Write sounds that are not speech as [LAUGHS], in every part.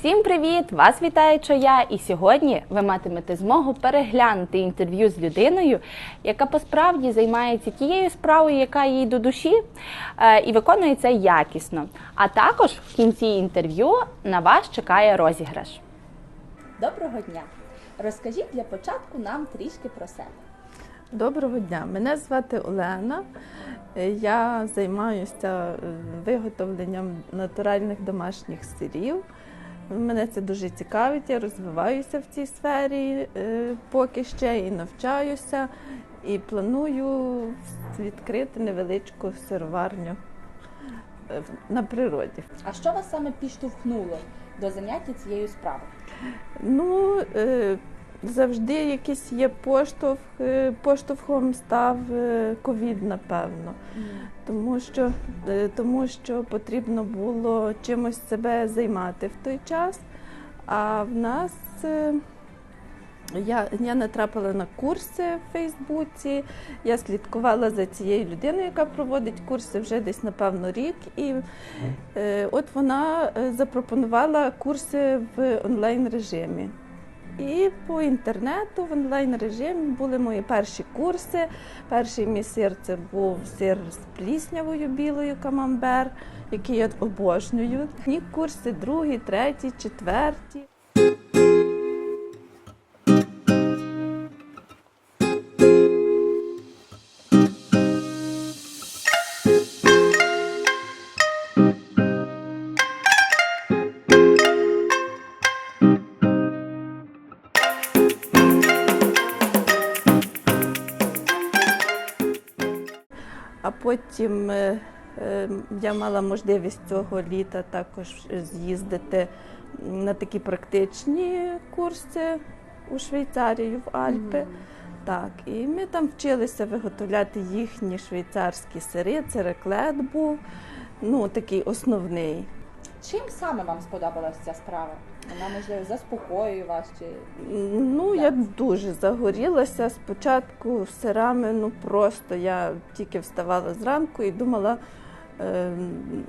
Всім привіт! Вас вітає Чоя, і сьогодні ви матимете змогу переглянути інтерв'ю з людиною, яка посправді займається тією справою, яка їй до душі, е, і виконує це якісно. А також в кінці інтерв'ю на вас чекає розіграш. Доброго дня! Розкажіть для початку нам трішки про себе. Доброго дня, мене звати Олена. Е, Я займаюся е, виготовленням натуральних домашніх сирів. Мене це дуже цікавить, я розвиваюся в цій сфері е, поки ще і навчаюся, і планую відкрити невеличку сироварню е, на природі. А що вас саме підштовхнуло до заняття цією справою? Ну, е, завжди якийсь є поштовх, е, поштовхом став е, ковід, напевно. Тому що, е, тому що потрібно було чимось себе займати в той час. А в нас я, я натрапила на курси в Фейсбуці, я слідкувала за цією людиною, яка проводить курси вже десь, напевно, рік. І е, от вона запропонувала курси в онлайн режимі. І по інтернету в онлайн режимі були мої перші курси. Перший мій сир це був сир з пліснявою білою камамбер, який я обожнюю. І курси другий, третій, четвертий. Потім е, е, я мала можливість цього літа також з'їздити на такі практичні курси у Швейцарію, в Альпи. Так, і ми там вчилися виготовляти їхні швейцарські сири. Це реклет був, ну такий основний. Чим саме вам сподобалася ця справа? Вона можливо заспокоює вас чи Ну, я дуже загорілася. Спочатку сирами, ну просто я тільки вставала зранку і думала, е,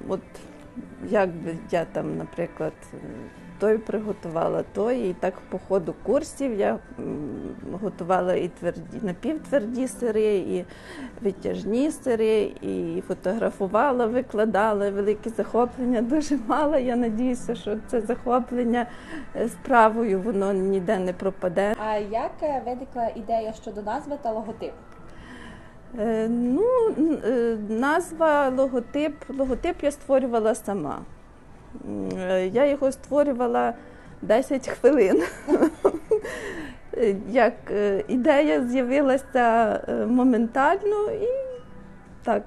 от як би я там, наприклад, той приготувала той, і так по ходу курсів я готувала і тверді, напівтверді сири, і витяжні сири, і фотографувала, викладала велике захоплення. Дуже мала. Я надіюся, що це захоплення е, справою воно ніде не пропаде. А як е, виникла ідея щодо назви та логотипу? Е, Ну, е, назва логотип. Логотип я створювала сама. Е, Я його створювала 10 хвилин. [LAUGHS] Як ідея з'явилася моментально і так,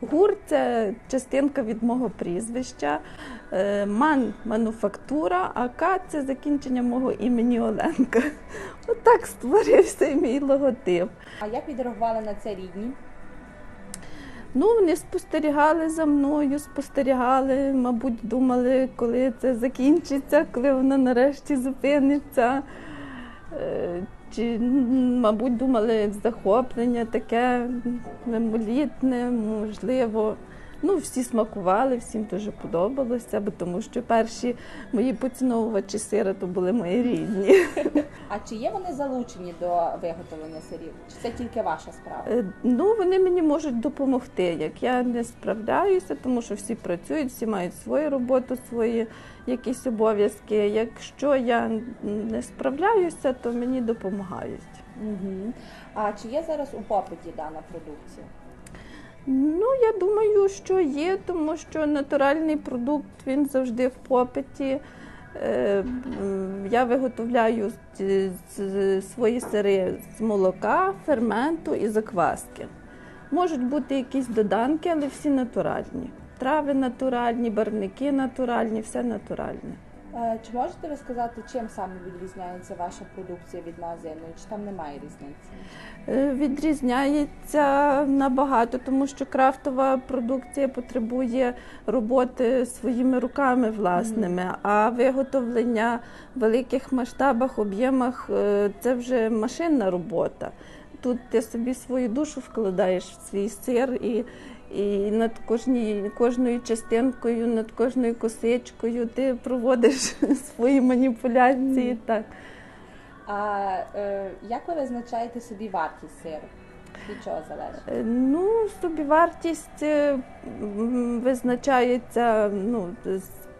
гур це частинка від мого прізвища. Е, Ман мануфактура, а К це закінчення мого імені Оленка. [LAUGHS] Отак створився і мій логотип. А як відреагували на це рідні? Ну, вони спостерігали за мною, спостерігали, мабуть, думали, коли це закінчиться, коли воно нарешті зупиниться. Чи, мабуть, думали, захоплення таке мимолітне, можливо. Ну, всі смакували, всім дуже подобалося, бо тому що перші мої поціновувачі сира то були мої рідні. А чи є вони залучені до виготовлення сирів? Чи це тільки ваша справа? Е, Ну, вони мені можуть допомогти, як я не справляюся, тому що всі працюють, всі мають свою роботу, свої якісь обов'язки. Якщо я не справляюся, то мені допомагають. Угу. А чи є зараз у попиті дана продукція? Ну, я думаю, що є, тому що натуральний продукт він завжди в попиті. Е, Я виготовляю свої сири з молока, ферменту і закваски. Можуть бути якісь доданки, але всі натуральні. Трави натуральні, барвники натуральні, все натуральне. Е, Чи можете ви сказати, чим саме відрізняється ваша продукція від магазинної? Чи там немає різниці? Е, Відрізняється набагато, тому що крафтова продукція потребує роботи своїми руками власними, а виготовлення в великих масштабах, об'ємах е, це вже машинна робота. Тут ти собі свою душу вкладаєш в свій сир і, І над кожні, кожною частинкою, над кожною косичкою ти проводиш [LAUGHS] свої маніпуляції. Так. А е, як ви визначаєте собі вартість сиру? Від чого залежить? Е, Ну, собівартість е, визначається ну,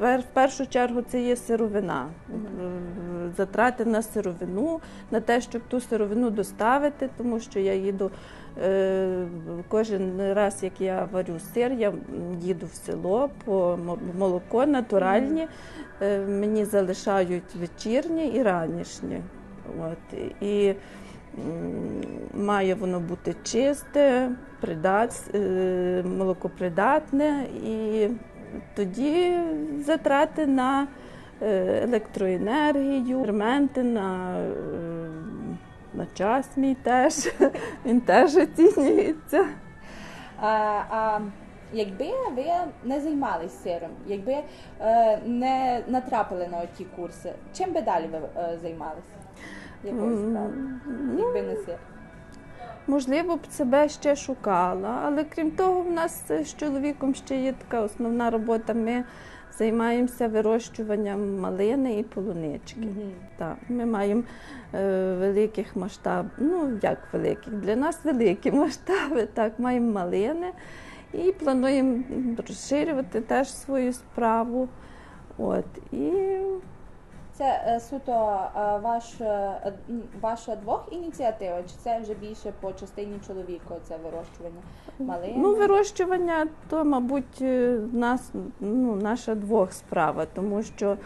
в першу чергу це є сировина. Е, Затрати на сировину, на те, щоб ту сировину доставити, тому що я їду кожен раз, як я варю сир, я їду в село по молоко натуральні. Е, Мені залишають вечірні і ранішні. От. І має воно бути чисте, придат, е, молокопридатне, і тоді затрати на е, електроенергію, ферменти, на, е, на час мій теж. [LAUGHS] Він теж оцінюється. А, а якби ви не займались сиром, якби е, не натрапили на ті курси, чим би далі ви е, займалися? Якою справою? ну, Якби не сир? Можливо, б себе ще шукала, але крім того, в нас з чоловіком ще є така основна робота. Ми займаємося вирощуванням малини і полунички. Так, ми маємо е, великих масштаб, ну як великих, для нас великі [LAUGHS] масштаби. Так, маємо малини і плануємо розширювати теж свою справу. От, і Це е, суто е, ваш, е, ваша двох ініціатива, чи це вже більше по частині чоловіка, це вирощування малини? Ну, вирощування то, мабуть, нас, ну, наша двох справа, тому що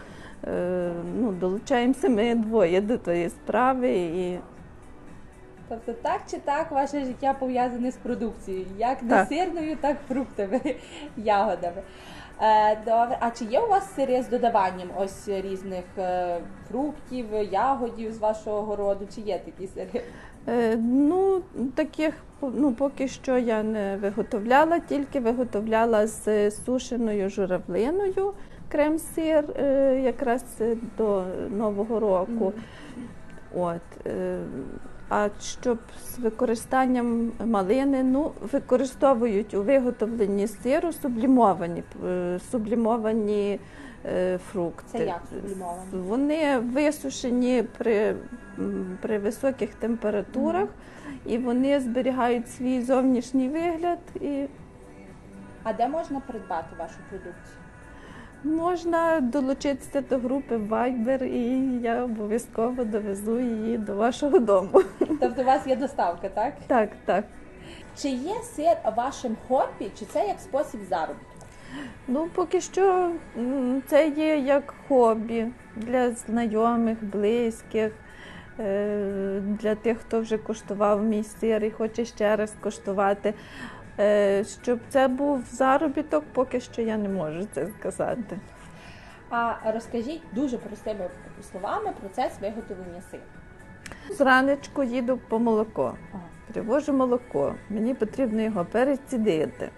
е, ну, долучаємося ми двоє до тої справи. І, Тобто так чи так ваше життя пов'язане з продукцією, як Так. сирною, так фруктами, [LAUGHS] ягодами. Е, добре, а чи є у вас сири з додаванням ось різних е, фруктів, ягодів з вашого городу? Чи є такі сири? е, ну, таких ну, поки що я не виготовляла, тільки виготовляла з сушеною журавлиною крем-сир е, якраз до Нового року. От, е, а щоб з використанням малини, ну, використовують у виготовленні сиру сублімовані, е, сублімовані е, фрукти. Це як сублімовані? Вони висушені при, при високих температурах, і вони зберігають свій зовнішній вигляд. І А де можна придбати вашу продукцію? Можна долучитися до групи Viber, і я обов'язково довезу її до вашого дому. Тобто у вас є доставка, так? Так, так. Чи є сир вашим хобі, чи це як спосіб заробітку? Ну, поки що це є як хобі для знайомих, близьких, е, для тих, хто вже куштував мій сир і хоче ще раз коштувати. Е, Щоб це був заробіток, поки що я не можу це сказати. А розкажіть дуже простими словами процес виготовлення сиру. Зранечку їду по молоко. Привожу молоко. Мені потрібно його перецідити,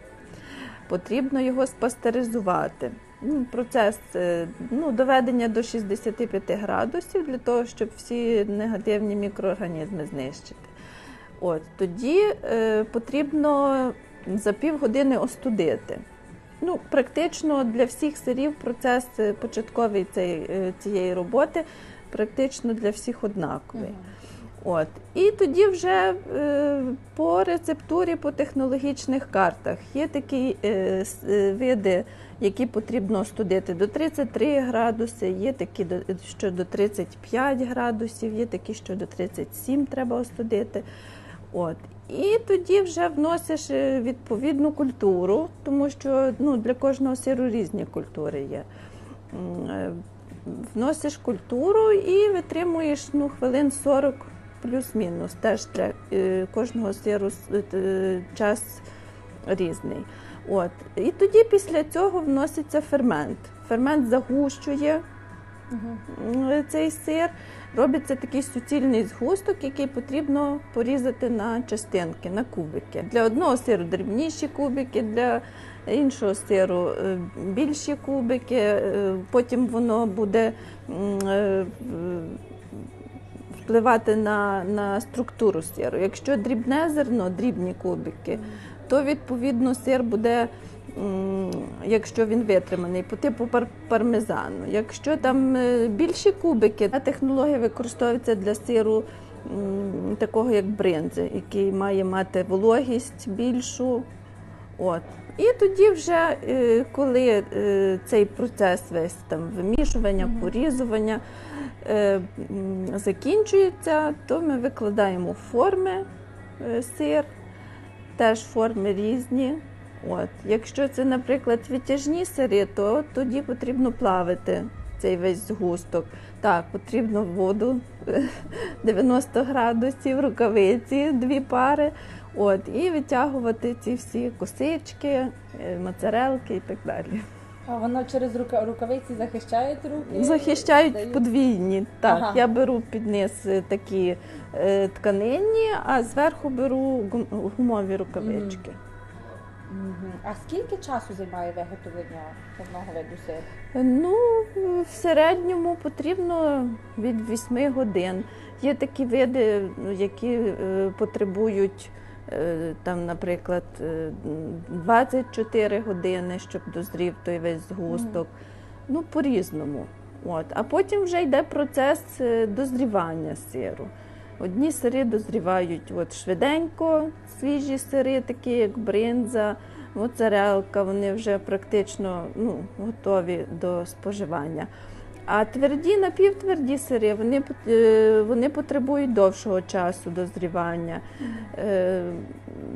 потрібно його спастеризувати. Ну, Процес е, ну, доведення до 65 градусів для того, щоб всі негативні мікроорганізми знищити. От, тоді е, потрібно за півгодини остудити. Ну, практично для всіх сирів процес е, початковий цей, е, цієї роботи практично для всіх однаковий. От. І тоді вже е, по рецептурі, по технологічних картах є такі е, е, види, які потрібно остудити до 33 градуси, є такі, що до 35 градусів, є такі, що до 37 треба остудити. От. І тоді вже вносиш е, відповідну культуру, тому що ну, для кожного сиру різні культури є. Е, Вносиш культуру і витримуєш ну, хвилин 40 плюс-мінус. Теж для е, кожного сиру час різний. От. І тоді після цього вноситься фермент. Фермент загущує м, цей сир. Робиться такий суцільний згусток, який потрібно порізати на частинки, на кубики. Для одного сиру дрібніші кубики, для іншого сиру е, більші кубики. Е, Потім воно буде е, впливати на, на структуру сиру. Якщо дрібне зерно, дрібні кубики, то відповідно сир буде, якщо він витриманий, по типу пар- пармезану. Якщо там е, більші кубики, та технологія використовується для сиру такого як бринзи, який має мати вологість більшу. От. І тоді, вже, е, коли е, цей процес весь там вимішування, порізування закінчується, то ми викладаємо форми сир, теж форми різні. От. Якщо це, наприклад, витяжні сири, то тоді потрібно плавити цей весь згусток. Так, потрібно воду [LAUGHS] 90 градусів, рукавиці, дві пари. От, і витягувати ці всі косички, е, моцарелки і так далі. А воно через рука- рукавиці захищає руки? Захищають Дають? подвійні. Так, Ага. я беру під низ е, такі е, тканинні, а зверху беру гумові рукавички. Мгм. А скільки часу займає виготовлення одного виду сиру? Ну, в середньому потрібно від 8 годин. Є такі види, ну, які е, потребують е, там, наприклад, е, 24 години, щоб дозрів той весь згусток. Ну, по-різному. От. А потім вже йде процес е, дозрівання сиру. Одні сири дозрівають от швиденько, свіжі сири, такі як бринза, моцарелка, вони вже практично ну, готові до споживання. А тверді, напівтверді сири, вони, е, вони потребують довшого часу дозрівання. Е,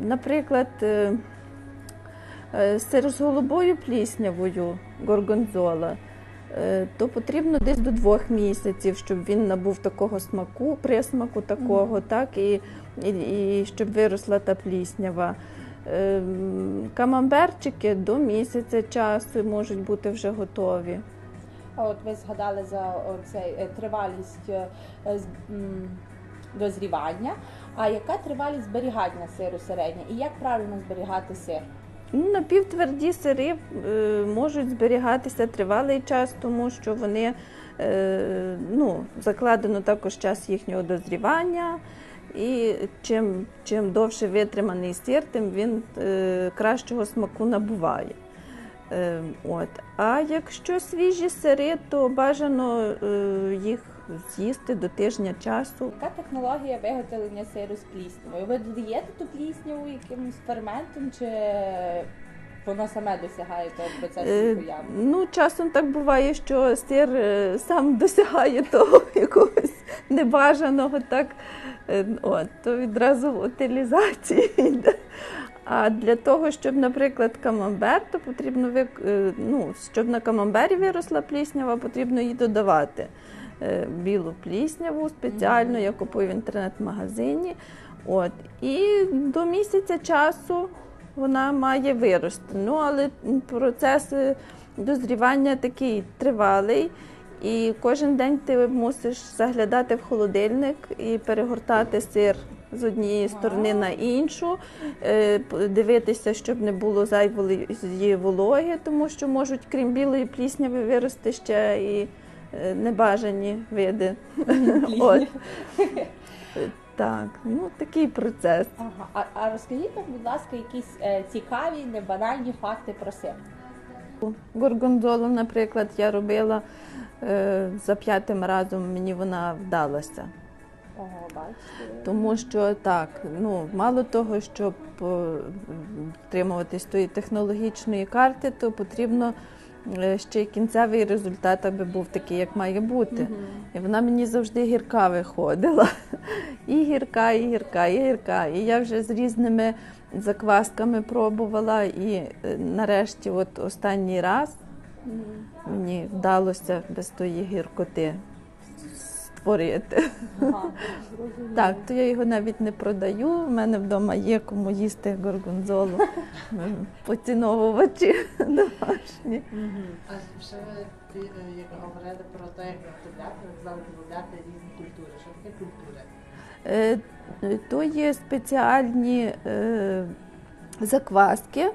Наприклад, е, сир з голубою пліснявою, горгонзола, то потрібно десь до двох місяців, щоб він набув такого смаку, присмаку такого, так, і, і, і щоб виросла та пліснява. Ем, Камамберчики до місяця часу можуть бути вже готові. А от ви згадали за цей тривалість е, дозрівання. А яка тривалість зберігання сиру середня? І як правильно зберігати сир? Ну, Напівтверді сири е, можуть зберігатися тривалий час, тому що вони е, ну, закладено також час їхнього дозрівання. І чим, чим довше витриманий сир, тим він е, кращого смаку набуває. От. А якщо свіжі сири, то бажано їх з'їсти до тижня часу. Яка технологія виготовлення сиру з пліснявою? Ви додаєте ту плісняву якимось ферментом, чи воно саме досягає того процесу Е, появи? Ну, часом так буває, що сир е, сам [LAUGHS] досягає того якогось небажаного, так е, от, то відразу в утилізації [LAUGHS] йде. А для того, щоб, наприклад, камамбер, то потрібно е, ну, щоб на камамбері виросла пліснява, потрібно їй додавати е, білу плісняву спеціально, я купую в інтернет-магазині. От. І до місяця часу вона має вирости. Ну, але процес е, дозрівання такий тривалий. І кожен день ти мусиш заглядати в холодильник і перегортати сир з однієї сторони на іншу, е, дивитися, щоб не було зайвої вологи, тому що можуть, крім білої плісняви, вирости ще і е, небажані види. [LAUGHS] От. Так, ну такий процес. Ага. А, а розкажіть нам, будь ласка, якісь е, цікаві, небанальні факти про сир. Горгонзолу, наприклад, я робила е, за п'ятим разом, мені вона вдалася. Ого, бачите. Тому що так, ну мало того, щоб е, втримуватись тої технологічної карти, то потрібно е, ще й кінцевий результат, аби був такий, як має бути. І вона мені завжди гірка виходила. І гірка, і гірка, і гірка. І я вже з різними заквасками пробувала. І е, нарешті, от останній раз мені вдалося без тої гіркоти створити. Ага. Так, то я його навіть не продаю. У мене вдома є кому їсти горгонзолу. [LAUGHS] Поціновувачі домашні. А ще ви ти, е, як говорили про те, як виготовляти, ви казали додати різні культури. Що таке культури? Е, То є спеціальні е, закваски,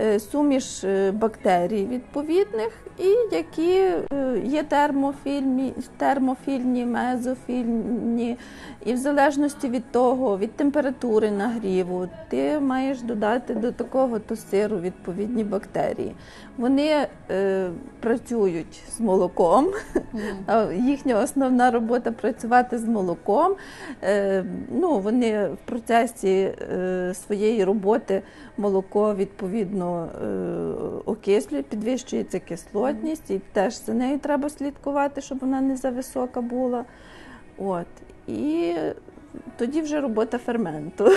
е, суміш е, бактерій відповідних, і які е, є термофільні, термофільні, мезофільні. І в залежності від того, від температури нагріву, ти маєш додати до такого то сиру відповідні бактерії. Вони е, працюють з молоком. А Їхня основна робота працювати з молоком. Е, ну, вони в процесі е, своєї роботи молоко відповідно е, окислює, підвищується кислотність, і теж за нею треба слідкувати, щоб вона не зависока була. От. І тоді вже робота ферменту.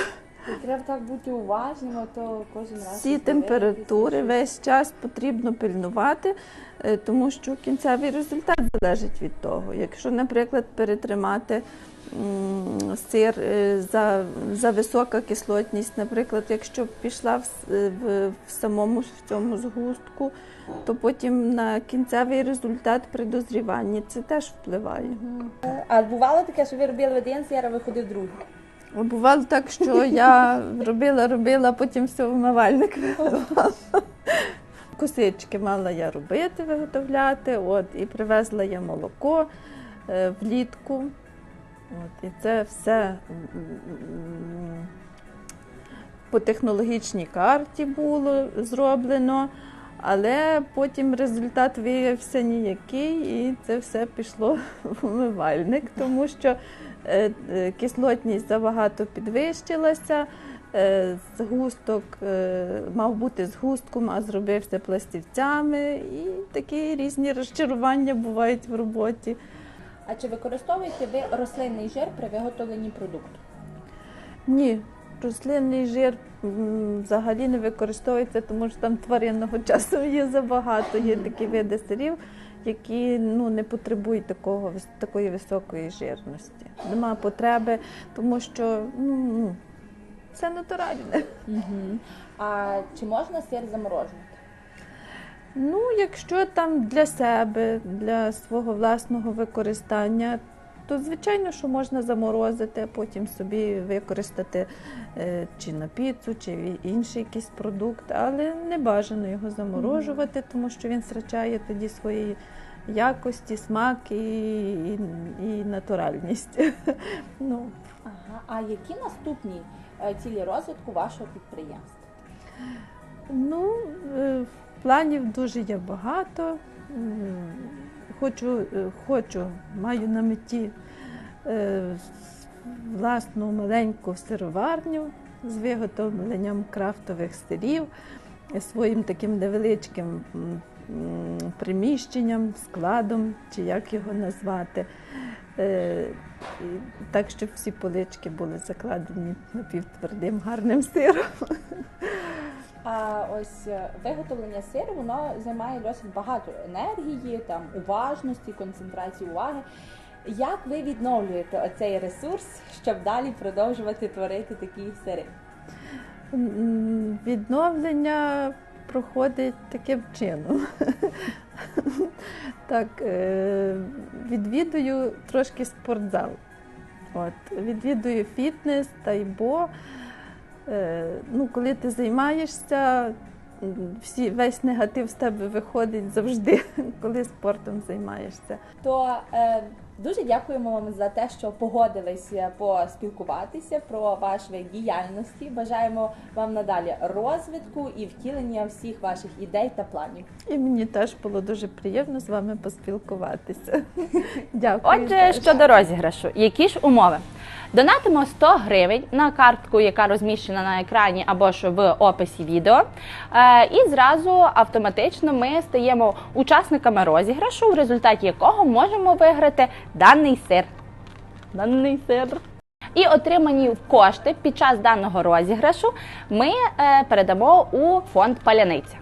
І треба так бути уважним, а то кожен раз. Всі температури весь час потрібно пильнувати, е, тому що кінцевий результат залежить від того. Якщо, наприклад, перетримати сир е, за, за висока кислотність, наприклад, якщо пішла в, в, в самому в цьому згустку, то потім на кінцевий результат при дозріванні це теж впливає. А бувало таке, що ви робили один сир, а виходив другий? Бувало так, що я робила, робила, потім все в умивальник виливала. Косички мала я робити, виготовляти, от, і привезла я молоко е, влітку. От, і це все по технологічній карті було зроблено, але потім результат виявився ніякий, і це все пішло в умивальник, тому що кислотність забагато підвищилася. е, Згусток е, мав бути згустком, а зробився пластівцями, і такі різні розчарування бувають в роботі. А чи використовуєте ви рослинний жир при виготовленні продукту? Ні, рослинний жир взагалі не використовується, тому що там тваринного [LAUGHS] часу є забагато. Є такі види сирів, які ну, не потребують такого, такої високої жирності. Нема потреби, тому що ну, це натуральне. Угу. А чи можна сир заморожувати? Ну, якщо там для себе, для свого власного використання, то звичайно, що можна заморозити, а потім собі використати е, чи на піцу, чи інший якийсь продукт, але не бажано його заморожувати, тому що він втрачає тоді свої якості, смак і, і, і натуральність. [LAUGHS] ну, Ага. А які наступні е, цілі розвитку вашого підприємства? Ну, е, планів дуже є багато. Хочу, е, хочу, маю на меті е, власну маленьку сироварню з виготовленням крафтових сирів, своїм таким невеличким приміщенням, складом, чи як його назвати. Е, Так, щоб всі полички були закладені напівтвердим гарним сиром. [LAUGHS] А ось е, виготовлення сиру воно займає досить багато енергії, там уважності, концентрації уваги. Як ви відновлюєте оцей ресурс, щоб далі продовжувати творити такі сири? Відновлення проходить таким чином. [LAUGHS] Так, е, відвідую трошки спортзал. От, відвідую фітнес, тайбо. Е, Ну, коли ти займаєшся, всі, весь негатив з тебе виходить завжди, [LAUGHS] коли спортом займаєшся. То е, дуже дякуємо вам за те, що погодилися поспілкуватися про ваш вид діяльності. Бажаємо вам надалі розвитку і втілення всіх ваших ідей та планів. І мені теж було дуже приємно з вами поспілкуватися. [LAUGHS] Дякую. Отже, теж. щодо розіграшу, які ж умови? Донатимо 100 гривень на картку, яка розміщена на екрані або ж в описі відео. Е, І зразу автоматично ми стаємо учасниками розіграшу, в результаті якого можемо виграти даний сир. Даний сир. І отримані кошти під час даного розіграшу ми е, передамо у фонд Паляниця.